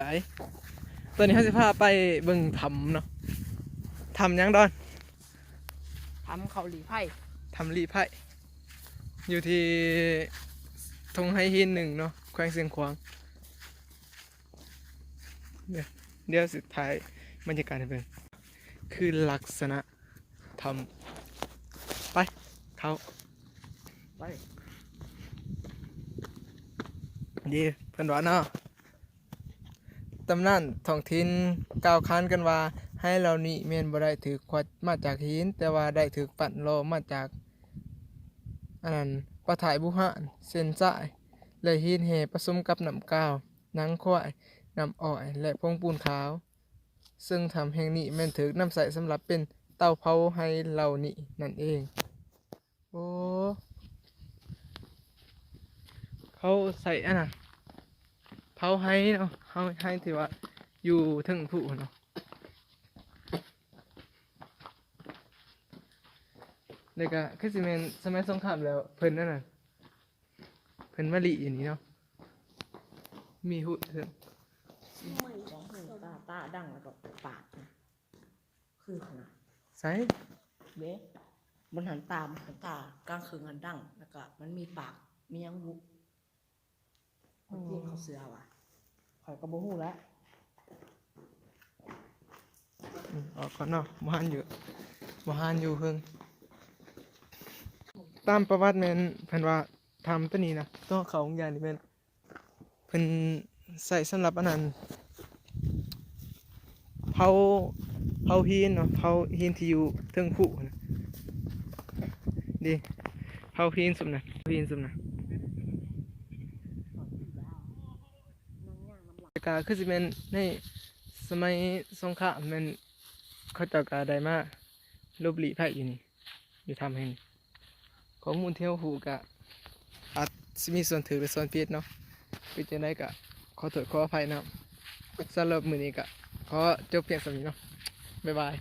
ไปตอนนี้เขาจะพาไปเบิ่งทำเนาะทำหยังดอนทำเขาหลีไผ่ทำรีไพ่อยู่ที่ทงไฮหินหนึ่งเนาะแขวงเสียงขวางเดี๋ยวเดี๋ยวสุดท้ายบรรยากาศให้เบิ่งคือลักษณะทำไป เขาไปดีเพิ่นว่าเนาะ ตำนานท้องถิ่นกล่าวขานกันว่า ให้เรานี่แม่นบ่ได้ถือควัดมาจากหิน แต่ว่าได้ถือปั่นโลมาจากอันนั้นปะถ่ายบุหานเส้นสายและหินแห่ผสมกับน้ำกาวนังควายน้ำอ้อย และพงปูนขาว ซึ่งทำแห่งนี้แม่นถือน้ำใสสำหรับเป็นเตาเผาให้เรานี่นั่นเอง โอ้เขาใส่อันน่ะ เผาให้เนาะเผาให้ที่ว่าอยู่ถึงผู้เนาะแล้วก็คือสิแม่นสมัยสงครามแล้วเพิ่นนั่นน่ะเพิ่นมาลีอย่างนี้เนาะมีหุ่นถึงสองหูตาตาดังแล้วก็ปากนะคือขนาดใส่เบ๊มันหันตามนหันตากลางคืนหันดังแล้วก็มันมีปากมียังบุกมันที่ เสือว่ะข่อยก็บ่ฮู้แล้วออกก่อนเนาะบ่หันอยู่บ่หันอยู่เพิ่งตามประวัติแม่นเพิ่นว่าทำตัวนี้นะตัวเขาของยานนี่แม่นเพิ่นใส่สำหรับอันนั้นเผาเผาหินเนาะเผาหินที่อยู่เทิงผู้นะดีเผาหินซุมนะเผาหินซุมนะแต่ ก็คือสิแม่นในสมัยสงครามมันเขาเจ้าก็ได้มาลบหลีไผอยู่นี่อยู่ทำให้นี่ข้อมูลเที่ยวหูกะอาจสิมีส่วนถือหรือส่วนผิดเนาะเป็นจังไดก็ขอโทษขออภัยนะสำหรับมือนี้กะขอจบเพียงสำนี้เนาะบ๊ายบาย